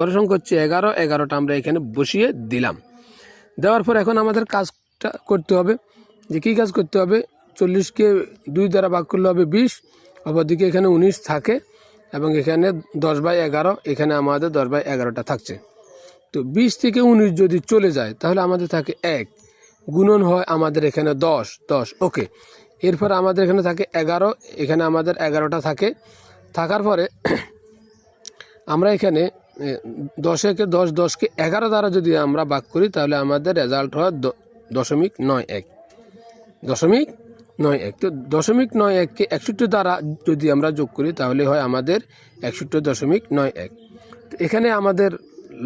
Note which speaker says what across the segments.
Speaker 1: এগারো সংখ্যা হচ্ছে এগারো, এগারোটা আমরা এখানে বসিয়ে দিলাম। দেওয়ার পর এখন আমাদের কাজটা করতে হবে। যে কী কাজ করতে হবে? চল্লিশকে দুই দ্বারা ভাগ করলে হবে বিশ, অপরদিকে এখানে উনিশ থাকে এবং এখানে দশ বাই এগারো, এখানে আমাদের দশ বাই এগারোটা থাকছে। তো বিশ থেকে উনিশ যদি চলে যায়, তাহলে আমাদের থাকে এক। গুণন হয় আমাদের এখানে দশ দশ, ওকে। এরপর আমাদের এখানে থাকে এগারো, এখানে আমাদের এগারোটা থাকে। থাকার পরে আমরা এখানে দশেকে দশ, দশকে এগারো দ্বারা যদি আমরা ভাগ করি, তাহলে আমাদের রেজাল্ট হয় দশমিক নয় এক। দশমিক নয় এক। তো দশমিক নয় এককে একষট্টি দ্বারা যদি আমরা যোগ করি, তাহলে হয় আমাদের একষট্টি দশমিক নয় এক। এখানে আমাদের,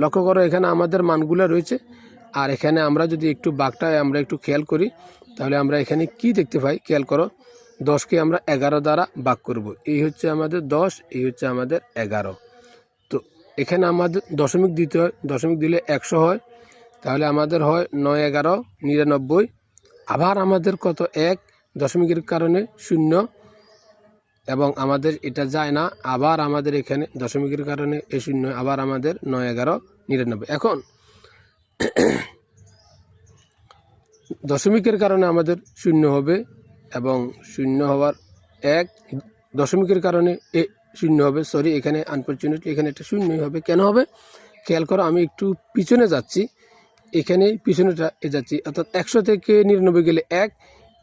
Speaker 1: লক্ষ্য করো, এখানে আমাদের মানগুলো রয়েছে। আর এখানে আমরা যদি একটু বাঘটা আমরা একটু খেয়াল করি, তাহলে আমরা এখানে কি দেখতে পাই? খেয়াল করো, দশকে আমরা এগারো দ্বারা ভাগ করব। এই হচ্ছে আমাদের দশ, এই হচ্ছে আমাদের এগারো। এখানে আমাদের দশমিক দিতে হয়, দশমিক দিলে একশো হয়, তাহলে আমাদের হয় নয় এগারো, নিরানব্বই। আবার আমাদের কত? এক, দশমিকের কারণে শূন্য। এবং আমাদের এটা যায় না, আবার আমাদের এখানে দশমিকের কারণে এ শূন্য, আবার আমাদের নয় এগারো, নিরানব্বই। এখন দশমিকের কারণে আমাদের শূন্য হবে, এবং শূন্য হওয়ার এক, দশমিকের কারণে এ শূন্য হবে। সরি এখানে আনফর্চুনেটলি এখানে একটা শূন্যই হবে। কেন হবে? খেয়াল করো, আমি একটু পিছনে যাচ্ছি। এখানে পিছনেটা এ যাচ্ছি। অর্থাৎ একশো থেকে নিরানব্বই গেলে এক।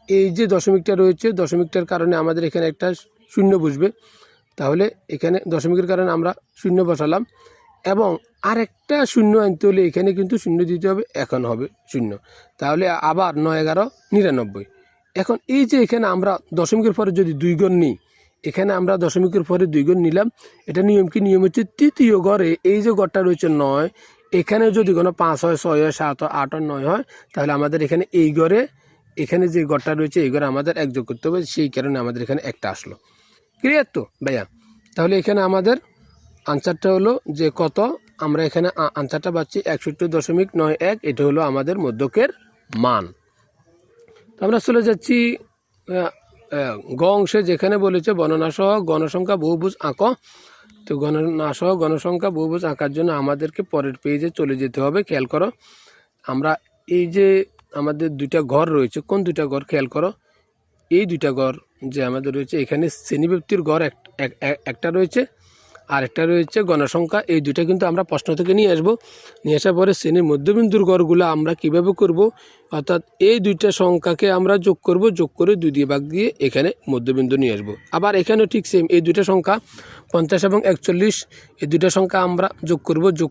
Speaker 1: এই যে দশমিকটা রয়েছে, দশমিকটার কারণে আমাদের এখানে একটা শূন্য বসবে। তাহলে এখানে দশমিকের কারণে আমরা শূন্য বসালাম। এবং আরেকটা শূন্য আনতে হলে এখানে কিন্তু শূন্য দিতে হবে, এখন হবে শূন্য। তাহলে আবার নয় এগারো, নিরানব্বই। এখন এই যে এখানে আমরা দশমিকের পরে যদি দুই গণ নিই এখানে আমরা দশমিকের পরে দুই গুণ নিলাম। এটা নিয়ম কি? নিয়ম হচ্ছে তৃতীয় ঘরে এই যে ঘরটা রয়েছে নয়, এখানে যদি কোনো পাঁচ হয়, ছয় হয়, সাত হয়, আট হয়, নয় হয়, তাহলে আমাদের এখানে এই ঘরে, এখানে যে ঘরটা রয়েছে, এই ঘরে আমাদের একযোগ করতে হবে। সেই কারণে আমাদের এখানে একটা আসলো। ক্লিয়ার তো? ভাইয়া, তাহলে এখানে আমাদের আনসারটা হলো যে কত? আমরা এখানে আনসারটা পাচ্ছি একষট্টি দশমিক নয় এক, এটা হলো আমাদের মধ্যকের মান। তো আমরা চলে যাচ্ছি গ অংশে যেখানে বলেছে বর্ণনা সহ গণসংখ্যা বহুভুজ আঁক। তো গণনা সহ গণসংখ্যা বহুভুজ আঁকার জন্য আমাদেরকে পরের পেজে চলে যেতে হবে, খেয়াল করো। আমরা এই যে আমাদের দুইটা ঘর রয়েছে, কোন দুইটা ঘর খেয়াল করো? এই দুইটা ঘর যে আমাদের রয়েছে, এখানে শ্রেণীব্যক্তির ঘর এক- এক- এক- একটা রয়েছে আর একটা রয়েছে গণসংখ্যা। এই দুটো কিন্তু আমরা প্রশ্ন থেকে নিয়ে আসব। নিয়ে আসার পরে শ্রেণির মধ্যবিন্দুর গড়গুলো আমরা কীভাবে করব? অর্থাৎ এই দুইটা সংখ্যাকে আমরা যোগ করব, যোগ করে দুই দিয়ে ভাগ দিয়ে এখানে মধ্যবিন্দু নিয়ে আসব। আবার এখানেও ঠিক সেম এই দুইটা সংখ্যা পঞ্চাশ এবং একচল্লিশ, এই দুইটা সংখ্যা আমরা যোগ করব, যোগ